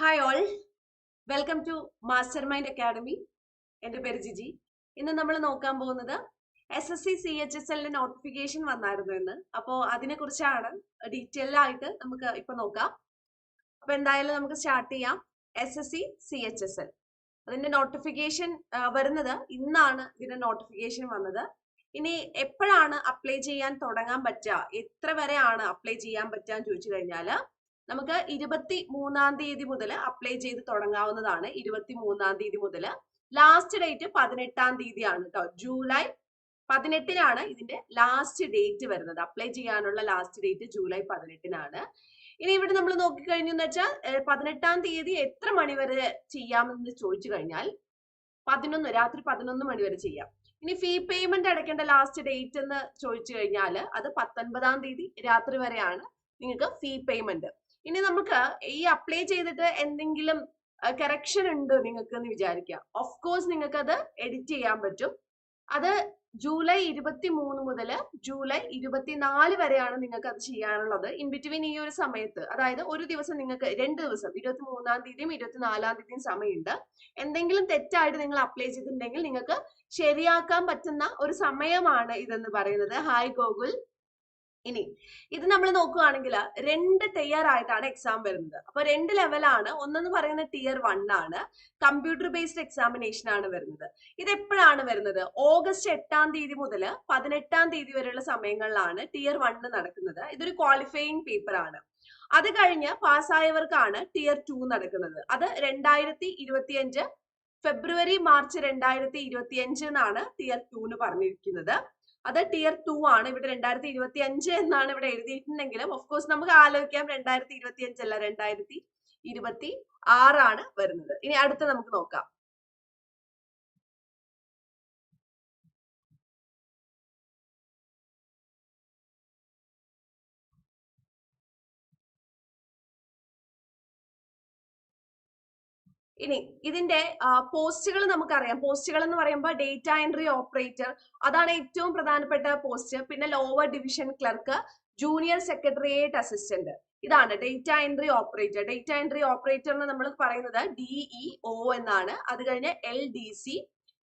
Hi all welcome to Master Mind Academy എന്റെ പേര് ജിജി. ഇന്ന് നമ്മൾ നോക്കാൻ പോകുന്നത് S S C C H S എല്ലിന്റെ നോട്ടിഫിക്കേഷൻ വന്നായിരുന്നു എന്ന്. അപ്പോൾ അതിനെ കുറിച്ചാണ് ഡീറ്റെയിൽ ആയിട്ട് നമുക്ക് ഇപ്പൊ നോക്കാം. അപ്പൊ എന്തായാലും നമുക്ക് സ്റ്റാർട്ട് ചെയ്യാം. S S C C H S L അതിന്റെ നോട്ടിഫിക്കേഷൻ വരുന്നത് ഇന്നാണ് ഇതിന്റെ നോട്ടിഫിക്കേഷൻ വന്നത്. ഇനി എപ്പോഴാണ് അപ്ലൈ ചെയ്യാൻ തുടങ്ങാൻ പറ്റുക? എത്ര വരെയാണ് അപ്ലൈ ചെയ്യാൻ പറ്റുക എന്ന് ചോദിച്ചു കഴിഞ്ഞാൽ നമുക്ക് ഇരുപത്തി മൂന്നാം തീയതി മുതൽ അപ്ലൈ ചെയ്ത് തുടങ്ങാവുന്നതാണ്. ഇരുപത്തി മൂന്നാം തീയതി മുതൽ ലാസ്റ്റ് ഡേറ്റ് പതിനെട്ടാം തീയതിയാണ് കേട്ടോ ജൂലൈ പതിനെട്ടിനാണ് ഇതിന്റെ ലാസ്റ്റ് ഡേറ്റ് വരുന്നത്. അപ്ലൈ ചെയ്യാനുള്ള ലാസ്റ്റ് ഡേറ്റ് ജൂലൈ പതിനെട്ടിനാണ്. ഇനി ഇവിടെ നമ്മൾ നോക്കിക്കഴിഞ്ഞു എന്ന് വെച്ചാൽ പതിനെട്ടാം തീയതി എത്ര മണി വരെ ചെയ്യാമെന്ന് ചോദിച്ചു കഴിഞ്ഞാൽ പതിനൊന്ന് രാത്രി പതിനൊന്ന് മണി വരെ ചെയ്യാം. ഇനി ഫീ പേയ്മെന്റ് അടയ്ക്കേണ്ട ലാസ്റ്റ് ഡേറ്റ് എന്ന് ചോദിച്ചു കഴിഞ്ഞാൽ അത് പത്തൊൻപതാം തീയതി രാത്രി വരെയാണ് നിങ്ങൾക്ക് ഫീ പേയ്മെന്റ് ഇനി നമുക്ക് ഈ അപ്ലൈ ചെയ്തിട്ട് എന്തെങ്കിലും കറക്ഷൻ ഉണ്ട് നിങ്ങൾക്ക് എന്ന് വിചാരിക്കാം ഓഫ് കോഴ്സ് നിങ്ങൾക്ക് അത് എഡിറ്റ് ചെയ്യാൻ പറ്റും. അത് ജൂലൈ ഇരുപത്തി മൂന്ന് മുതൽ ജൂലൈ ഇരുപത്തിനാല് വരെയാണ് നിങ്ങൾക്ക് അത് ചെയ്യാനുള്ളത്. ഇൻ ബിറ്റ്വീൻ ഈ ഒരു സമയത്ത് അതായത് ഒരു ദിവസം നിങ്ങൾക്ക് രണ്ട് ദിവസം ഇരുപത്തി മൂന്നാം തീയതിയും ഇരുപത്തിനാലാം തീയതിയും സമയമുണ്ട്. എന്തെങ്കിലും തെറ്റായിട്ട് നിങ്ങൾ അപ്ലൈ ചെയ്തിട്ടുണ്ടെങ്കിൽ നിങ്ങൾക്ക് ശരിയാക്കാൻ പറ്റുന്ന ഒരു സമയമാണ് ഇതെന്ന് പറയുന്നത്. ഹായ് ഗോകുൽ. ഇനി ഇത് നമ്മൾ നോക്കുകയാണെങ്കിൽ രണ്ട് തയ്യാറായിട്ടാണ് ആയിട്ടാണ് എക്സാം വരുന്നത്. അപ്പൊ രണ്ട് ലെവലാണ് ഒന്നെന്ന് പറയുന്നത് ടിയർ വൺ ആണ്. കമ്പ്യൂട്ടർ ബേസ്ഡ് എക്സാമിനേഷൻ ആണ് വരുന്നത്. ഇത് എപ്പോഴാണ് വരുന്നത്? ഓഗസ്റ്റ് എട്ടാം തീയതി മുതൽ പതിനെട്ടാം തീയതി വരെയുള്ള സമയങ്ങളിലാണ് ടിയർ വണ്ണ് നടക്കുന്നത്. ഇതൊരു ക്വാളിഫയിങ് പേപ്പർ ആണ്. അത് കഴിഞ്ഞ് പാസ്സായവർക്കാണ് ടിയർ ടു നടക്കുന്നത്. അത് രണ്ടായിരത്തി ഇരുപത്തിയഞ്ച് ഫെബ്രുവരി മാർച്ച് രണ്ടായിരത്തി ഇരുപത്തിയഞ്ച് എന്നാണ് ടിയർ ടുന്ന് പറഞ്ഞിരിക്കുന്നത്. അത് ടിയർ ടു ആണ്. ഇവിടെ രണ്ടായിരത്തി ഇരുപത്തി അഞ്ച് എന്നാണ് ഇവിടെ എഴുതിയിട്ടുണ്ടെങ്കിലും ഓഫ് കോഴ്സ് നമുക്ക് ആലോചിക്കാം രണ്ടായിരത്തി ഇരുപത്തി അഞ്ചല്ല രണ്ടായിരത്തി ഇരുപത്തി ആറാണ് വരുന്നത്. ഇനി അടുത്ത നമുക്ക് നോക്കാം. ഇനി ഇതിന്റെ പോസ്റ്റുകൾ നമുക്കറിയാം. പോസ്റ്റുകൾ എന്ന് പറയുമ്പോൾ ഡേറ്റ എൻട്രി ഓപ്പറേറ്റർ അതാണ് ഏറ്റവും പ്രധാനപ്പെട്ട പോസ്റ്റ് പിന്നെ lower division clerk junior secretariat assistant ഇതാണ് data entry operator data entry operator എന്ന് നമ്മൾ പറയുന്നത് ഡിഇ ഒ എന്നാണ്. അത് കഴിഞ്ഞ് എൽ ഡി സി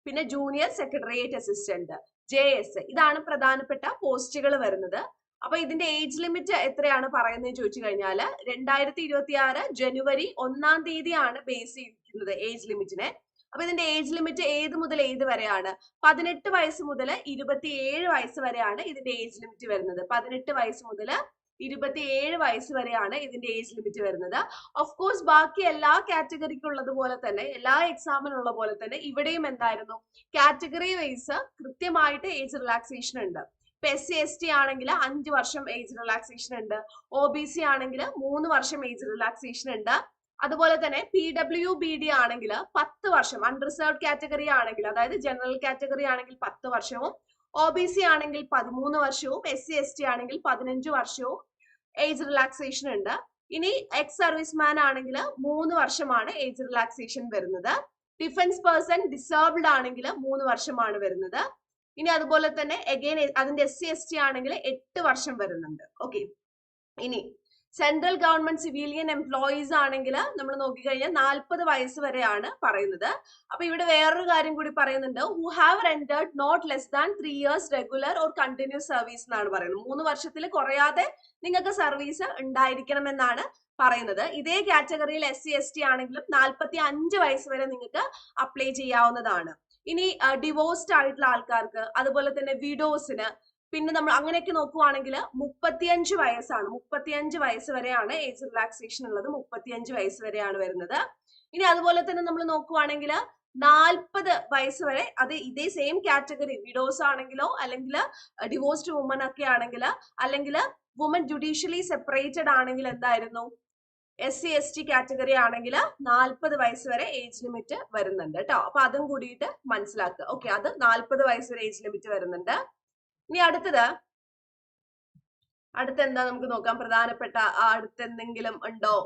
പിന്നെ junior secretariat assistant J S ഇതാണ് പ്രധാനപ്പെട്ട പോസ്റ്റുകൾ വരുന്നത്. അപ്പൊ ഇതിന്റെ ഏജ് ലിമിറ്റ് എത്രയാണ് പറയുന്നത് ചോദിച്ചു കഴിഞ്ഞാൽ രണ്ടായിരത്തി ഇരുപത്തി ആറ് ജനുവരി ഒന്നാം തീയതിയാണ് ബേസ് ചെയ്തിരിക്കുന്നത് ഏജ് ലിമിറ്റിനെ അപ്പൊ ഇതിന്റെ ഏജ് ലിമിറ്റ് ഏത് മുതൽ ഏത് വരെയാണ്? പതിനെട്ട് വയസ്സ് മുതൽ ഇരുപത്തിയേഴ് വയസ്സ് വരെയാണ് ഇതിന്റെ ഏജ് ലിമിറ്റ് വരുന്നത്. പതിനെട്ട് വയസ്സ് മുതൽ ഇരുപത്തിയേഴ് വയസ്സ് വരെയാണ് ഇതിന്റെ ഏജ് ലിമിറ്റ് വരുന്നത്. ഓഫ് കോഴ്സ് ബാക്കി എല്ലാ കാറ്റഗറിക്കുള്ളത് പോലെ തന്നെ എല്ലാ എക്സാമിനുള്ള പോലെ തന്നെ ഇവിടെയും എന്തായിരുന്നു? കാറ്റഗറി വൈസ് കൃത്യമായിട്ട് ഏജ് റിലാക്സേഷൻ ഉണ്ട്. എസ് സി എസ് ടി ആണെങ്കിൽ അഞ്ച് വർഷം ഏജ് റിലാക്സേഷൻ ഉണ്ട്. ഒ ബി സി ആണെങ്കിൽ മൂന്ന് വർഷം ഏജ് റിലാക്സേഷൻ ഉണ്ട്. അതുപോലെ തന്നെ പി ഡബ്ല്യു ബി ഡി ആണെങ്കിൽ പത്ത് വർഷം അൺറിസർവ്ഡ് കാറ്റഗറി ആണെങ്കിൽ അതായത് ജനറൽ കാറ്റഗറി ആണെങ്കിൽ പത്ത് വർഷവും ഒ ബി സി ആണെങ്കിൽ പതിമൂന്ന് വർഷവും എസ് സി എസ് ടി ആണെങ്കിൽ പതിനഞ്ച് വർഷവും ഏജ് റിലാക്സേഷൻ ഉണ്ട്. ഇനി എക്സ് സർവീസ്മാൻ ആണെങ്കിൽ മൂന്ന് വർഷമാണ് ഏജ് റിലാക്സേഷൻ വരുന്നത്. ഡിഫൻസ് പേഴ്സൺ ഡിസേബിൾഡ് ആണെങ്കിൽ മൂന്ന് വർഷമാണ് വരുന്നത്. ഇനി അതുപോലെ തന്നെ എഗെയിൻ അതിന്റെ എസ് സി എസ് ടി ആണെങ്കിൽ എട്ട് വർഷം വരുന്നുണ്ട്. ഓക്കെ ഇനി സെൻട്രൽ ഗവൺമെന്റ് സിവിലിയൻ എംപ്ലോയീസ് ആണെങ്കിൽ നമ്മൾ നോക്കിക്കഴിഞ്ഞാൽ നാൽപ്പത് വയസ്സ് വരെയാണ് പറയുന്നത്. അപ്പൊ ഇവിടെ വേറൊരു കാര്യം കൂടി പറയുന്നുണ്ട്. Who have rendered not less than three years regular or continuous service എന്നാണ് പറയുന്നത്. മൂന്ന് വർഷത്തിൽ കുറയാതെ നിങ്ങൾക്ക് സർവീസ് ഉണ്ടായിരിക്കണം എന്നാണ് പറയുന്നത്. ഇതേ കാറ്റഗറിയിൽ എസ് സി എസ് ടി ആണെങ്കിലും നാൽപ്പത്തി അഞ്ച് വയസ്സ് വരെ നിങ്ങൾക്ക് അപ്ലൈ ചെയ്യാവുന്നതാണ്. ഇനി ഡിവോഴ്സ്ഡ് ആയിട്ടുള്ള ആൾക്കാർക്ക് അതുപോലെ തന്നെ വിഡോസിന് പിന്നെ നമ്മൾ അങ്ങനെയൊക്കെ നോക്കുവാണെങ്കിൽ മുപ്പത്തിയഞ്ച് വയസ്സാണ്. മുപ്പത്തിയഞ്ച് വയസ്സ് വരെയാണ് ഏജ് റിലാക്സേഷൻ ഉള്ളത്. മുപ്പത്തിയഞ്ച് വയസ്സ് വരെയാണ് വരുന്നത്. ഇനി അതുപോലെ തന്നെ നമ്മൾ നോക്കുവാണെങ്കിൽ നാൽപ്പത് വയസ്സ് വരെ അത് ഇതേ സെയിം കാറ്റഗറി വിഡോസ് ആണെങ്കിലോ അല്ലെങ്കിൽ ഡിവോഴ്സ്ഡ് വുമൺ ഒക്കെ ആണെങ്കിൽ അല്ലെങ്കിൽ വുമൻ ജുഡീഷ്യലി സെപ്പറേറ്റഡ് ആണെങ്കിൽ എന്തായിരുന്നു? S C S T category ആണെങ്കിൽ നാൽപ്പത് വയസ്സ് വരെ ഏജ് ലിമിറ്റ് വരുന്നുണ്ട് കേട്ടോ അപ്പൊ അതും കൂടിയിട്ട് മനസ്സിലാക്കുക ഓക്കെ അത് നാൽപ്പത് വയസ്സ് വരെ ഏജ് ലിമിറ്റ് വരുന്നുണ്ട്. ഇനി അടുത്തത്. അടുത്ത എന്താ നമുക്ക് നോക്കാം? പ്രധാനപ്പെട്ട അടുത്ത എന്തെങ്കിലും ഉണ്ടോ?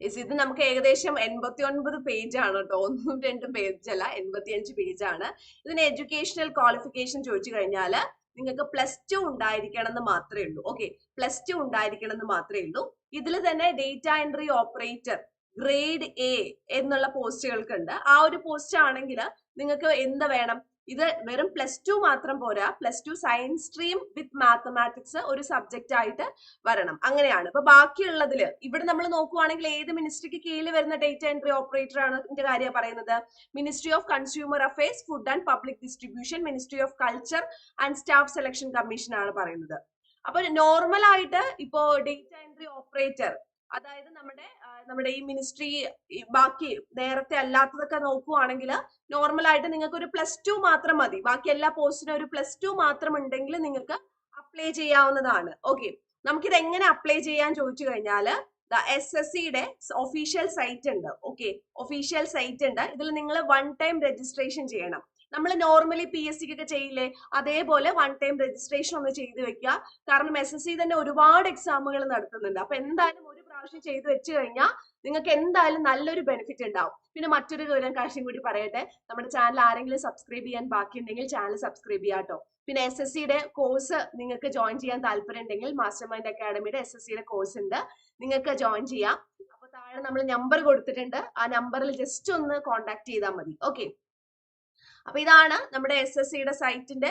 ഇത് നമുക്ക് ഏകദേശം എൺപത്തി ഒൻപത് പേജ് ആണ് കേട്ടോ ഒന്നും രണ്ടും പേജ് അല്ല എൺപത്തി അഞ്ച് പേജ് ആണ്. ഇതിന് എഡ്യൂക്കേഷണൽ ക്വാളിഫിക്കേഷൻ ചോദിച്ചു കഴിഞ്ഞാൽ നിങ്ങൾക്ക് പ്ലസ് ടു ഉണ്ടായിരിക്കണം എന്ന് മാത്രമേ ഉള്ളൂ. ഓക്കെ പ്ലസ് ടു ഉണ്ടായിരിക്കണം എന്ന് മാത്രമേ ഉള്ളൂ. ഇതിൽ തന്നെ data entry operator grade A എന്നുള്ള പോസ്റ്റുകൾക്ക് ഉണ്ട് ആ ഒരു പോസ്റ്റ് ആണെങ്കിൽ നിങ്ങൾക്ക് എന്ത് വേണം? ഇത് വെറും പ്ലസ് ടു മാത്രം പോരാ. Plus two science stream with mathematics ഒരു സബ്ജക്റ്റ് ആയിട്ട് വരണം. അങ്ങനെയാണ്. ഇപ്പൊ ബാക്കിയുള്ളതിൽ ഇവിടെ നമ്മൾ നോക്കുവാണെങ്കിൽ ഏത് മിനിസ്ട്രിക്ക് കീഴിൽ വരുന്ന ഡേറ്റ എൻട്രി ഓപ്പറേറ്റർ ആണ് ഇതിന്റെ കാര്യം പറയുന്നത്? Ministry of consumer affairs food and public distribution ministry of culture and staff selection commission ആണ് പറയുന്നത്. അപ്പൊ നോർമൽ ആയിട്ട് ഇപ്പോ ഡേറ്റ എൻട്രി ഓപ്പറേറ്റർ അതായത് നമ്മുടെ നമ്മുടെ ഈ മിനിസ്ട്രി ബാക്കി നേരത്തെ അല്ലാത്തതൊക്കെ നോക്കുവാണെങ്കിൽ നോർമൽ ആയിട്ട് നിങ്ങൾക്ക് ഒരു പ്ലസ് ടു മാത്രം മതി. ബാക്കി എല്ലാ പോസ്റ്റിനും ഒരു പ്ലസ് ടു മാത്രം ഉണ്ടെങ്കിൽ നിങ്ങൾക്ക് അപ്ലൈ ചെയ്യാവുന്നതാണ്. ഓക്കെ നമുക്കിത് എങ്ങനെ അപ്ലൈ ചെയ്യാൻ ചോദിച്ചു കഴിഞ്ഞാൽ എസ് എസ് സിയുടെ ഒഫീഷ്യൽ സൈറ്റ് ഉണ്ട്. ഓക്കെ ഒഫീഷ്യൽ സൈറ്റ് ഉണ്ട്. ഇതിൽ നിങ്ങൾ വൺ ടൈം രജിസ്ട്രേഷൻ ചെയ്യണം. നമ്മൾ നോർമലി പി എസ് സിക്ക് ഒക്കെ ചെയ്യില്ലേ? അതേപോലെ വൺ ടൈം രജിസ്ട്രേഷൻ ഒന്ന് ചെയ്ത് വെക്കുക. കാരണം എസ് എസ് സി തന്നെ ഒരുപാട് എക്സാമുകൾ നടത്തുന്നുണ്ട്. അപ്പൊ എന്തായാലും പ്രാവശ്യം ചെയ്ത് വെച്ച് കഴിഞ്ഞാൽ നിങ്ങൾക്ക് എന്തായാലും നല്ലൊരു ബെനിഫിറ്റ് ഉണ്ടാവും പിന്നെ മറ്റൊരു കാര്യം കാര്യം കൂടി പറയട്ടെ. നമ്മുടെ ചാനൽ ആരെങ്കിലും സബ്സ്ക്രൈബ് ചെയ്യാൻ ബാക്കിയുണ്ടെങ്കിൽ ചാനൽ സബ്സ്ക്രൈബ് ചെയ്യാം കേട്ടോ പിന്നെ എസ് എസ് സിയുടെ കോഴ്സ് നിങ്ങൾക്ക് ജോയിൻ ചെയ്യാൻ താല്പര്യം ഉണ്ടെങ്കിൽ മാസ്റ്റർ മൈൻഡ് അക്കാഡമിയുടെ എസ് എസ് സിയുടെ കോഴ്സ് ഉണ്ട് നിങ്ങൾക്ക് ജോയിൻ ചെയ്യാം. അപ്പൊ താഴെ നമ്മൾ നമ്പർ കൊടുത്തിട്ടുണ്ട്. ആ നമ്പറിൽ ജസ്റ്റ് ഒന്ന് കോൺടാക്ട് ചെയ്താൽ മതി. ഓക്കെ അപ്പൊ ഇതാണ് നമ്മുടെ എസ് എസ് സിയുടെ സൈറ്റിന്റെ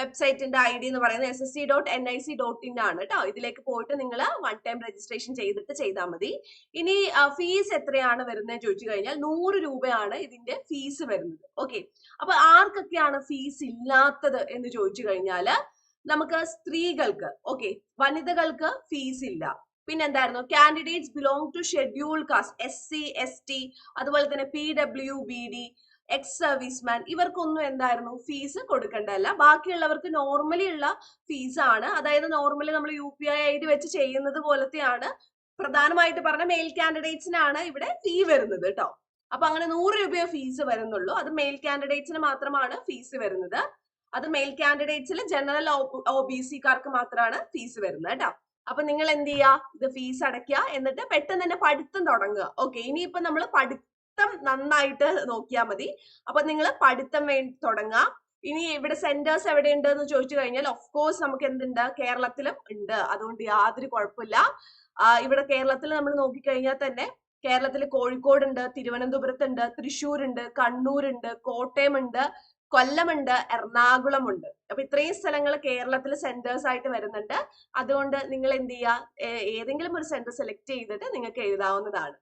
വെബ്സൈറ്റിന്റെ ഐ ഡി എന്ന് പറയുന്നത് S S C dot N I C dot in ആണ് കേട്ടോ ഇതിലേക്ക് പോയിട്ട് നിങ്ങൾ വൺ ടൈം രജിസ്ട്രേഷൻ ചെയ്തിട്ട് ചെയ്താൽ മതി. ഇനി ഫീസ് എത്രയാണ് വരുന്നത് ചോദിച്ചു കഴിഞ്ഞാൽ നൂറ് രൂപയാണ് ഇതിന്റെ ഫീസ് വരുന്നത്. ഓക്കെ അപ്പൊ ആർക്കൊക്കെയാണ് ഫീസ് ഇല്ലാത്തത് എന്ന് ചോദിച്ചു കഴിഞ്ഞാൽ നമുക്ക് സ്ത്രീകൾക്ക് ഓക്കെ വനിതകൾക്ക് ഫീസ് ഇല്ല. പിന്നെ എന്തായിരുന്നു candidates belong to schedule caste S C S T അതുപോലെ തന്നെ P W B D ex serviceman ഇവർക്കൊന്നും എന്തായിരുന്നു ഫീസ് കൊടുക്കേണ്ടതല്ല. ബാക്കിയുള്ളവർക്ക് നോർമലി ഉള്ള ഫീസ് ആണ്. അതായത് നോർമലി നമ്മൾ U P I I D വെച്ച് ചെയ്യുന്നത് പോലത്തെയാണ്. പ്രധാനമായിട്ട് പറഞ്ഞ മെയിൽ കാൻഡിഡേറ്റ്സിനാണ് ഇവിടെ ഫീ വരുന്നത് കേട്ടോ അപ്പൊ അങ്ങനെ നൂറ് രൂപയോ ഫീസ് വരുന്നുള്ളൂ. അത് മെയിൽ കാൻഡിഡേറ്റ്സിന് മാത്രമാണ് ഫീസ് വരുന്നത്. അത് മെയിൽ കാൻഡിഡേറ്റ്സിൽ ജനറൽ ഒ ബി സിക്കാർക്ക് മാത്രമാണ് ഫീസ് വരുന്നത് കേട്ടോ അപ്പൊ നിങ്ങൾ എന്ത് ചെയ്യുക ഇത് ഫീസ് അടയ്ക്കുക എന്നിട്ട് പെട്ടെന്ന് തന്നെ പഠിത്തം തുടങ്ങുക. ഓക്കെ ഇനിയിപ്പോ നമ്മൾ പഠിത്തം നന്നായിട്ട് നോക്കിയാൽ മതി. അപ്പൊ നിങ്ങൾ പഠിത്തം വേണ്ടി തുടങ്ങാം. ഇനി ഇവിടെ സെന്റേഴ്സ് എവിടെ ഉണ്ട് എന്ന് ചോദിച്ചു കഴിഞ്ഞാൽ ഓഫ് കോഴ്സ് നമുക്ക് എന്തുണ്ട്? കേരളത്തിലും ഉണ്ട്. അതുകൊണ്ട് യാതൊരു കുഴപ്പമില്ല. ഇവിടെ കേരളത്തിൽ നമ്മൾ നോക്കിക്കഴിഞ്ഞാൽ തന്നെ കേരളത്തിൽ കോഴിക്കോട് ഉണ്ട് തിരുവനന്തപുരത്ത് ഉണ്ട് തൃശ്ശൂർ ഉണ്ട് തിരുവനന്തപുരത്തുണ്ട് ഉണ്ട് കണ്ണൂരുണ്ട് കോട്ടയമുണ്ട് കൊല്ലമുണ്ട് എറണാകുളമുണ്ട്. അപ്പൊ ഇത്രയും സ്ഥലങ്ങൾ കേരളത്തിൽ സെന്റേഴ്സ് ആയിട്ട് വരുന്നുണ്ട്. അതുകൊണ്ട് നിങ്ങൾ എന്ത് ചെയ്യുക? ഏതെങ്കിലും ഒരു സെന്റർ സെലക്ട് ചെയ്തിട്ട് നിങ്ങൾക്ക് എഴുതാവുന്നതാണ്.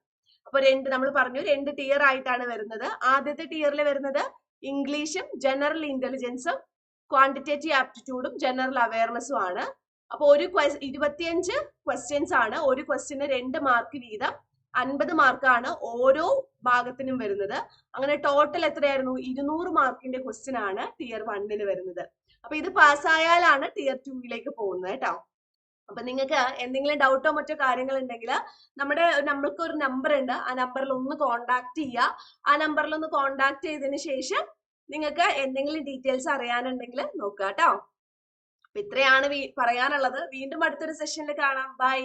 അപ്പൊ രണ്ട് നമ്മൾ പറഞ്ഞു രണ്ട് ടിയർ ആയിട്ടാണ് വരുന്നത്. ആദ്യത്തെ ടിയറിൽ വരുന്നത് ഇംഗ്ലീഷും ജനറൽ ഇന്റലിജൻസും ക്വാണ്ടിറ്റേറ്റീവ് ആപ്റ്റിറ്റ്യൂഡും ജനറൽ അവയർനെസ്സും ആണ്. അപ്പൊ ഒരു ഇരുപത്തിയഞ്ച് ക്വസ്റ്റ്യൻസ് ആണ്. ഒരു ക്വസ്റ്റ്യന് രണ്ട് മാർക്ക് വീതം. അൻപത് മാർക്കാണ് ഓരോ ഭാഗത്തിനും വരുന്നത്. അങ്ങനെ ടോട്ടൽ എത്രയായിരുന്നു? ഇരുന്നൂറ് മാർക്കിന്റെ ക്വസ്റ്റ്യൻ ആണ് ടിയർ വണ്ണിന് വരുന്നത്. അപ്പൊ ഇത് പാസ്സായാലാണ് ടിയർ ടുവിലേക്ക് പോകുന്നത് കേട്ടോ. അപ്പൊ നിങ്ങൾക്ക് എന്തെങ്കിലും ഡൗട്ടോ മറ്റോ കാര്യങ്ങൾ ഉണ്ടെങ്കിൽ നമ്മുടെ നമ്മൾക്ക് ഒരു നമ്പർ ഉണ്ട്. ആ നമ്പറിൽ ഒന്ന് കോണ്ടാക്ട് ചെയ്യുക. ആ നമ്പറിൽ ഒന്ന് കോണ്ടാക്ട് ചെയ്തതിന് ശേഷം നിങ്ങൾക്ക് എന്തെങ്കിലും ഡീറ്റെയിൽസ് അറിയാനുണ്ടെങ്കിൽ നോക്കുക കേട്ടോ. അപ്പൊ ഇത്രയാണ് പറയാനുള്ളത്. വീണ്ടും അടുത്തൊരു സെഷനിൽ കാണാം. ബൈ